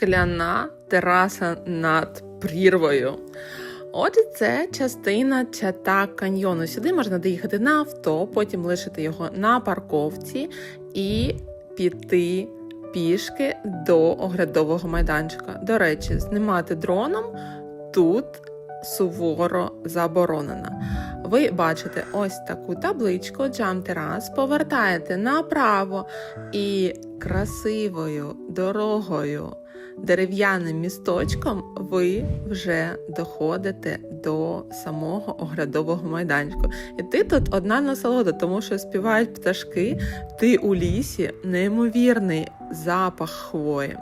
скляна тераса над прірвою. Отже, це частина чата каньйону. Сюди можна доїхати на авто, потім лишити його на парковці і піти пішки до оглядового майданчика. До речі, знімати дроном тут суворо заборонено. Ви бачите ось таку табличку Terrace, повертаєте направо і красивою дорогою, дерев'яним місточком ви вже доходите до самого оглядового майданчику. І ти тут одна насолода, тому що співають пташки, ти у лісі, неймовірний запах хвої.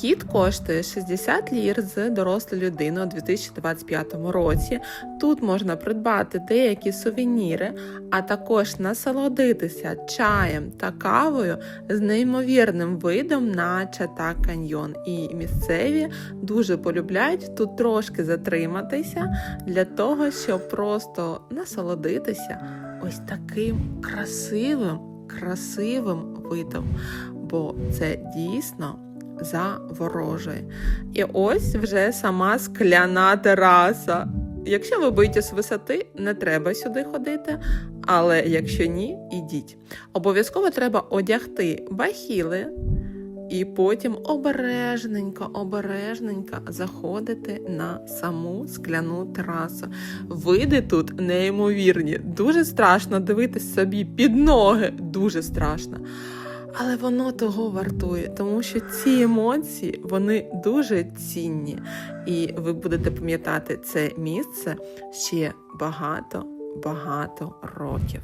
Вхід коштує 60 лір з дорослої людини у 2025 році. Тут можна придбати деякі сувеніри, а також насолодитися чаєм та кавою з неймовірним видом на Чата каньйон. І місцеві дуже полюбляють тут трошки затриматися для того, щоб просто насолодитися ось таким красивим, красивим видом. Бо це дійсно заворожує. І ось вже сама скляна тераса. Якщо ви боїтесь висоти, не треба сюди ходити. Але якщо ні, ідіть. Обов'язково треба одягти бахіли і потім обережненько, обережненько заходити на саму скляну терасу. Види тут неймовірні. Дуже страшно дивитись собі під ноги, дуже страшно. Але воно того вартує, тому що ці емоції вони дуже цінні, і ви будете пам'ятати це місце ще багато багато років.